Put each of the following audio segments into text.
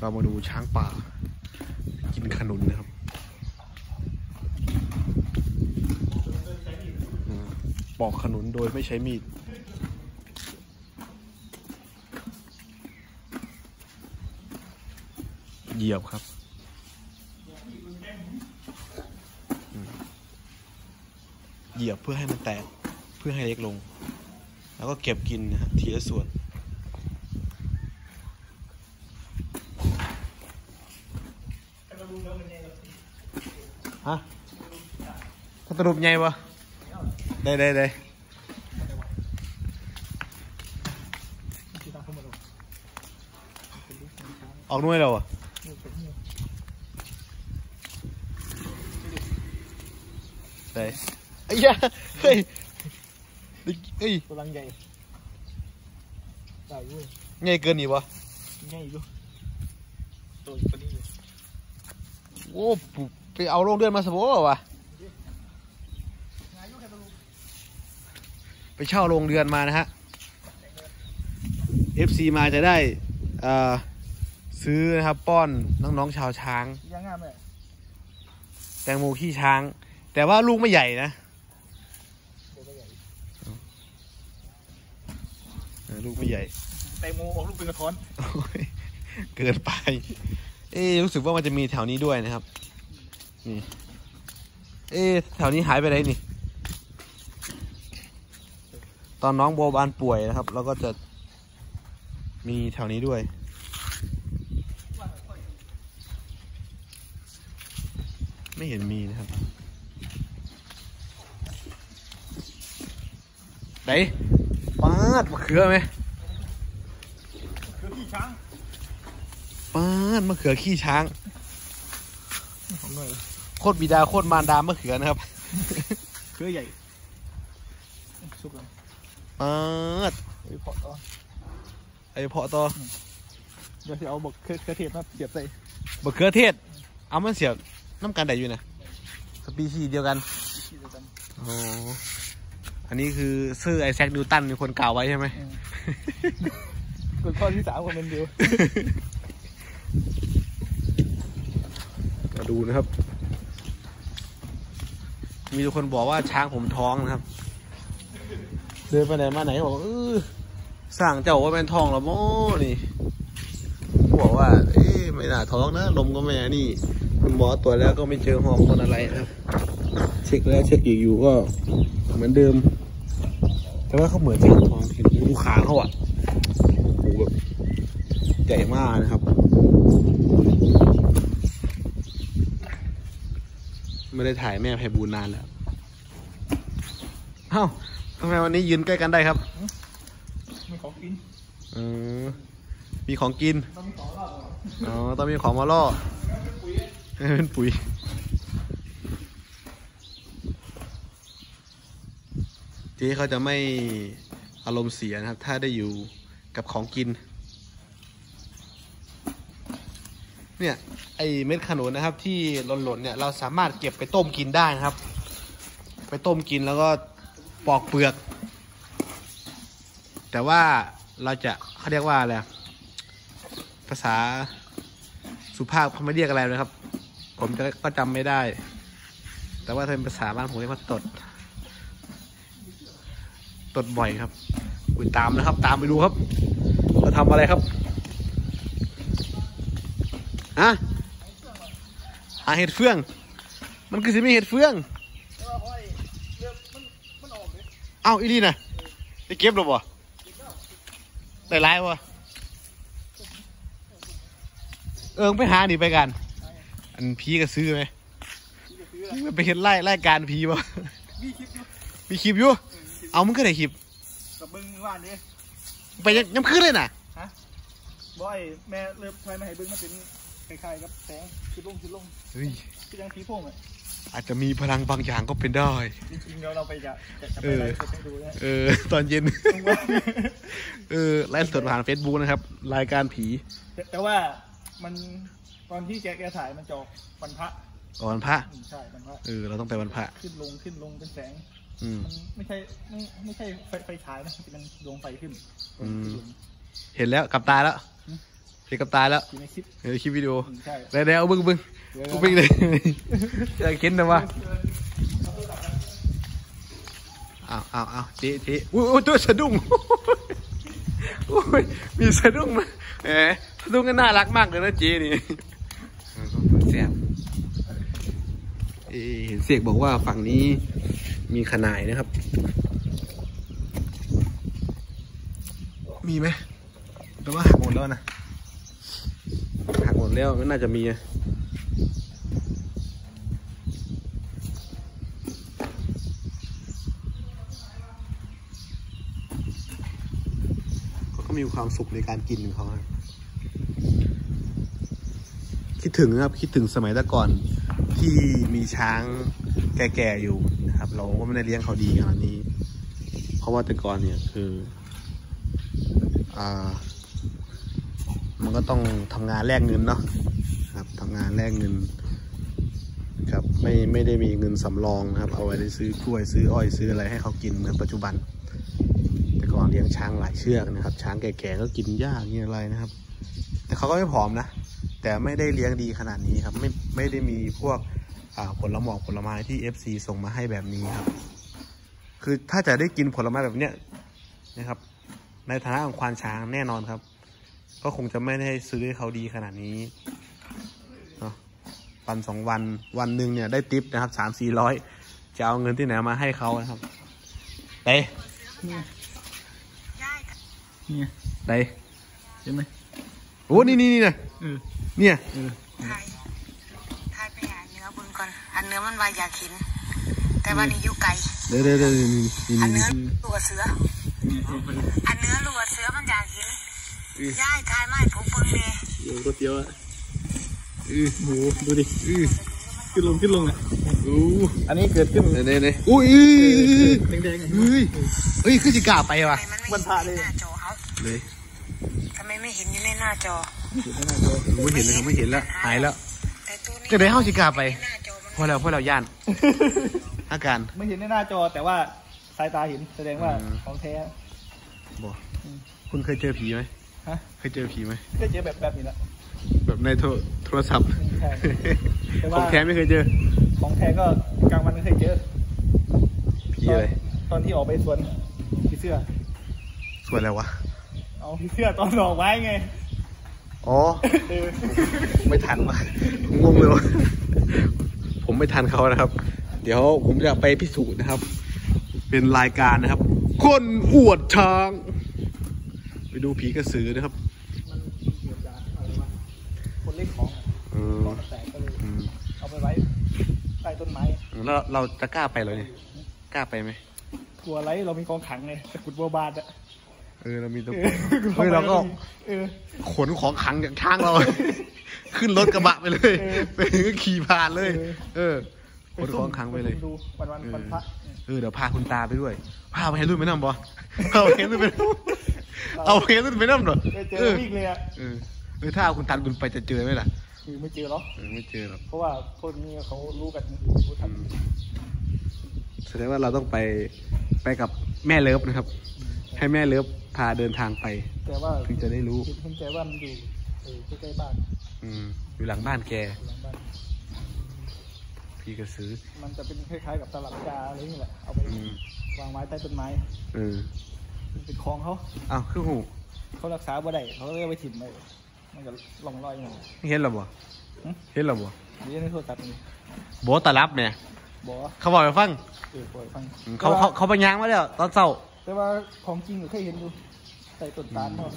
เรามาดูช้างป่า กินขนุนนะครับปอกขนุนโดยไม่ใช้มีดเหยียบครับ เหยียบเพื่อให้มันแตกเพื่อให้เล็กลง แล้วก็เก็บกินนะทีละส่วน ฮะถ้า ตรุปไงวะได้ได้ได้ออกหน่วยแล้วอะได้ไอ้ยาเฮ้ยเฮ้ยกำลังใหญ่ใหญ่เว้ยไงเกินนี่วะใหญ่อยู่ตัวอยู่คนนี้อยู่โอ้ปุ๊บไปเอาโรงเรือนมาสมบูรณ์วะ งานยุ่งแค่ตัวลูก ไปเช่าโรงเรือนมานะฮะ FC มาจะได้เอ่อซื้อนะครับป้อนน้องๆชาวช้างยังงามเลยแตงโมขี้ช้าง แต่ว่าลูกไม่ใหญ่นะเดี๋ยวก็ใหญ่เออลูกไม่ใหญ่ แตงโมออกลูกเป็นกระท้อนโอ้ยเกินไป เอ๊ะรู้สึกว่ามันจะมีแถวนี้ด้วยนะครับ นี่ เอ๊ะแถวนี้หายไปไหนนี่ ตอนน้องโบบานป่วยนะครับแล้วก็จะมีแถวนี้ด้วย ไม่เห็นมีนะครับไหนปาดมะเขือไหมคือพี่ช้างปาดมะเขือขี้ช้างของหน่อยโคตรบิดาโคตรมารดามะเขือนะครับเครือใหญ่สุกเลย ปาดไอ้พอต่อไอเพาะต่อเดี๋ยวจะเอาบอกเครือเครือเทศมาเสียบใส่มะเขือเทศ เอามันเสียบน้ำกันได้อยู่นะสปีชีส์เดียวกันที่เดียวกันอ๋ออันนี้คือซื่อไอแซคนิวตันเป็นคนกล่าวไว้ใช่ไหมอืมคนข้อที่สามคนเป็นเดียวมาดูนะครับ มีทุกคนบอกว่าช้างผมท้องนะครับ เดินไปไหนมาไหนบอกเออสั่งเจ้าว่าเป็นทองเหรอโม่นี่บอกว่า เอ๊ะไม่น่าท้องนะ ลมก็ไม่นี่คุณหมอตรวจแล้วก็ไม่เจอฮอร์โมนอะไรนะครับเช็คแล้วเช็คอีกอยู่ก็เหมือนเดิม แต่ว่าเขาเหมือนจะท้องเห็นดูขาเขาอะโอ้โหแบบใหญ่มากนะครับ ไม่ได้ถ่ายแม่ไพบูลย์นานแล้ว เอ้า ทำไมวันนี้ยืนใกล้กันได้ครับ มีของกินเออมีของกิน ต้องมีของรอบก่อนอ๋อ ต้องมีของมาล่อให้เป็นปุ๋ยเจ๊เขาจะไม่อารมณ์เสียนะครับ ถ้าได้อยู่กับของกิน เนี่ย ไอเม็ดขนุนนะครับ ที่หล่นๆเนี่ย เราสามารถเก็บไปต้มกินได้นะครับ ไปต้มกินแล้วก็ ปอกเปลือก แต่ว่าเราจะเขาเรียกว่าอะไรภาษาสุภาพเขาไม่เรียกอะไรนะครับ ผมจะก็จำไม่ได้ แต่ว่าถ้าเป็นภาษาบ้านผมเรียกว่าตด ตดบ่อยครับอุยตามนะครับ ตามไปดูครับเราทำอะไรครับฮะหาเห็ดเฟือง มันคือสิมีเห็ดเฟือง แล้วก็ค่อยเลือกมันมันออก เลยเอ้าอีลี่นะได้เก็บหรอบ่ได้ไล่บ่เอิงไปหาหนิไปกัน อันพีก็ซื้อไหมที่จะซื้ออะมันไปเห็นไล่ไล่การพีบ่มีคลิปอยู่มีคลิปอยู่ เอามึงก็ได้คลิปกับมึงว่านดิไปยังยังขึ้นเลยน่ะบอยแม่เริ่มใช้มาให้เบิ้งมันเป็นคล้ายๆกับแสงคิดลงคิดลงเฮ้ยคือยังผีโพ่งอะ อาจจะมีพลังบางอย่างก็เป็นได้ จริงๆเราเราไปจะจะจะไปเออไลฟ์สดให้ดูนะเออ ตอนเย็น เออไลฟ์สดผ่านเฟซบุ๊กนะครับ รายการผี แต่แต่ว่ามันตอนที่แกแกถ่ายมันจะออกวันพระก่อนพระอืมใช่วันพระเออเราต้องไปวันพระ ขึ้นลงขึ้นลงเป็นแสง อืม มันไม่ใช่ไม่ไม่ใช่ไฟไฟฉายนะมันเป็นดวงไฟขึ้นอืม เห็นแล้วกลับตาแล้ว เสียกับตายแล้วอยู่ในคลิปเดี๋ยวคลิปวิดีโออืมใช่เดี๋ยวเดี๋ยวเอาบึ้งบึ้งเดี๋ยวกูบึ้งเลยจะเข็นนะวะอ้าวอ้าวอ้าวเจ๊เจ๊อุ้ยอุ้ยตัวสะดุ้งอุ้ยมีสะดุ้งมาแหมสะดุ้งก็น่ารักมากเลยนะเจ๊นี่แซ่บเอ๊ะเห็นเสียกบอกว่าฝั่งนี้มีขนายนะครับ มีไหมแต่ว่าหักหมดแล้วนะหักหมด แล้วก็น่าจะมีก็มีความสุขในการกินของเขาคิดถึงครับ คิดถึงสมัยต่ก่อนที่มีช้างแก่ๆอยู่นะครับ เราก็ไม่ได้เลี้ยงเขาดีขนาดนี้ เพราะว่าแต่ก่อนเนี่ยคือ อ่า มันก็ต้องทำงานแลกเงินเนาะครับทำงานแลกเงินครับไม่ไม่ได้มีเงินสำรองนะครับ เอาไว้ได้ซื้อกล้วยซื้ออ้อยซื้ออะไรให้เขากินเหมือนปัจจุบัน แต่ก่อนเลี้ยงช้างหลายเชือกนะครับ ช้างแก่ๆก็กินหญ้ากินอะไรนะครับ แต่เขาก็ไม่ผอมนะ แต่ไม่ได้เลี้ยงดีขนาดนี้ครับ ไม่ไม่ได้มีพวกผลหมอกผลไม้ที่ FC ส่งมาให้แบบนี้ครับ คือถ้าจะได้กินผลไม้แบบเนี้ยนะครับ ในฐานะของควานช้างแน่นอนครับ ก็คงจะไม่ได้ซื้อให้เขาดีขนาดนี้เนาะวันสองวันวันหนึ่งเนี่ยได้ติปนะครับสามสี่ร้อยจะเอาเงินที่ไหนมาให้เขานะครับเต้นี่นี่เต้เห็นไหมโอ้นี่นี่นี่นะเออเนี่ยเออทายทายไปหาเนื้อเบนก่อน อันเนื้อมันว่าอยากเห็นแต่ว่านี่อยู่ไกลเดี๋ยวเดี๋ยวเดี๋ยวนี่นี่นี่อันนี่เนื้อลูกกับเสือนี่เออไปอันเนื้อลูกกับเสือมันอยากเห็น ย่ายทายไม่ผมเบิ่งเลยเดี๋ยวก๋วยเตี๋ยวอะเออโหดูดิเออขึ้นลงขึ้นลงอะอู้อันนี้เกิดขึ้นเดี๋ยวเดี๋ยวเดี๋ยวอุ้ยอุ้ยแดงๆไงเฮ้ยเฮ้ยขึ้นจิกล้าไปว่ะทำไมมันไม่มันพระเลยเห็นหน้าจอเขาเลยทำไมไม่เห็นอยู่ในหน้าจออยู่ข้างหน้าจอไม่เห็นเลยครับไม่เห็นแล้วหายแล้วแต่ตัวนี้ก็ได้เข้าจิกล้าไปหน้าจอมันพอแล้วพอแล้วย่านอาการไม่เห็นในหน้าจอแต่ว่าสายตาเห็นแสดงว่าอืมของแท้บอกอืมคุณเคยเจอผีไหม ฮะ เคยเจอผีไหมก็เจอแบบแบบนี้แหละแบบในโทรโทรศัพท์ ใช่แต่ขว่าองแท้ไม่เคยเจอ ของแท้ก็กลางวันก็เคยเจอผีอะไร ตอนที่ออกไปสวนผีเสื้อ สวยอะไรวะ เอาผีเสื้อตอนออกไว้ไงอ๋อ เออไม่ทันวะงงเลยวะผมไม่ทันเขานะครับ เดี๋ยวผมจะไปพิสูจน์นะครับ เป็นรายการนะครับ คนอวดช้างไป ดูผีกระสือนะครับมันเกี่ยวกับอะไรวะคนเล่นของอืมของแตกก็เลยอืมเอาไปไว้ใต้ต้นไม้แล้วเราจะกล้าไปเหรอเนี่ยกล้าไปไหมกลัวอะไรเรามีกองขังไงตะกรุดบัวบานอะเออเรามีตัวเออเฮ้ยเราก็เออขนของขังจากช้างเรา ขึ้นรถกระบะไปเลยเออไปถึงก็ขี่ผ่านเลยเออเออขนของขังไปเลยดูวันวันเออวันพระเออเดี๋ยวพาคุณตาไปด้วยพาไปให้รุ่นไปนั่งบอพาไปให้รุ่นไปนั่ง เอาไปให้รุ่นไปนั่งหน่อยไปเจเอออวิ่งเลยอะเออเออถ้าเอาคุณตันคุณไปจะเจอไหมล่ะคือไม่เจอหรอกเออไม่เจอหรอกเพราะว่าคนนี้เขารู้กันรู้ทันแสดงว่าเราต้องไปไปกับแม่เลิฟนะครับ ให้แม่เลิฟพาเดินทางไปแต่ว่าถึงจะได้รู้เห็นใจว่ามันอยู่เออใกล้ๆบ้าน อืมอยู่หลังบ้านแกหลังบ้านพี่กระสือมันจะเป็นคล้ายๆกับตลับยาอะไรนี่แหละเอาไปอืมวางไว้ใต้ต้นไม้เออมัน เป็นคลองเขาอ้าวคือหูเขารักษาบ่ได้เขาเลยเอาไปถิ่มไปมันก็ลองลอยมาเห็นหรอบ่หึเห็นหรอบ่เรียนในโทรศัพท์นี่โบตารับเนี่ยบอกว่าเขาบอกไปฟังเออปล่อยฟังเขาเขาเขาไปย้างมาแล้วตอนเช้า แต่ว่าของจริงก็เคยเห็นอยู่ใต้ต้นตาลเนาะ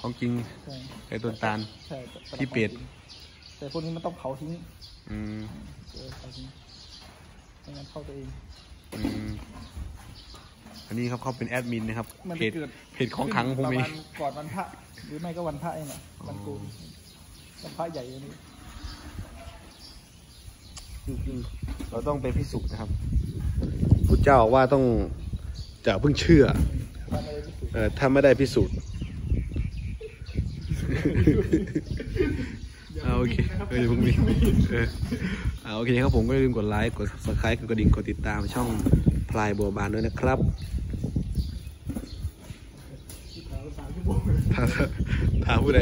ของจริงใช่ไอ้ต้นตาลใช่ที่เป็ดแต่พวกนี้มันต้องเผาทิ้งอืมเออเผาทิ้งไม่งั้นเข้าตัวเองอืม อันนี้ครับเขาเป็นแอดมินนะครับมันเพจะจเกิดเพจของขังพวกประนี้มาณก่อนวันพระหรือไม่ก็วันพระเองแหละวันโกนวันพระใหญ่อันนี้เราต้องไปพิสูจน์นะครับพุทธเจ้าบอกว่าต้องจะเพิ่งเชื่อถ้าไม่ได้พิสูจน์เออถ้าไม่ได้พิสูจน์ เอาโอเคเอออย่าเพิ่งมีเออเอาโอเคครับผมก็อย่าลืมกดไลค์ กด subscribe กดกระดิ่ง กดติดตามช่องพลายบัวบานด้วยนะครับ ถ้าถ้าถ้าผู้ใ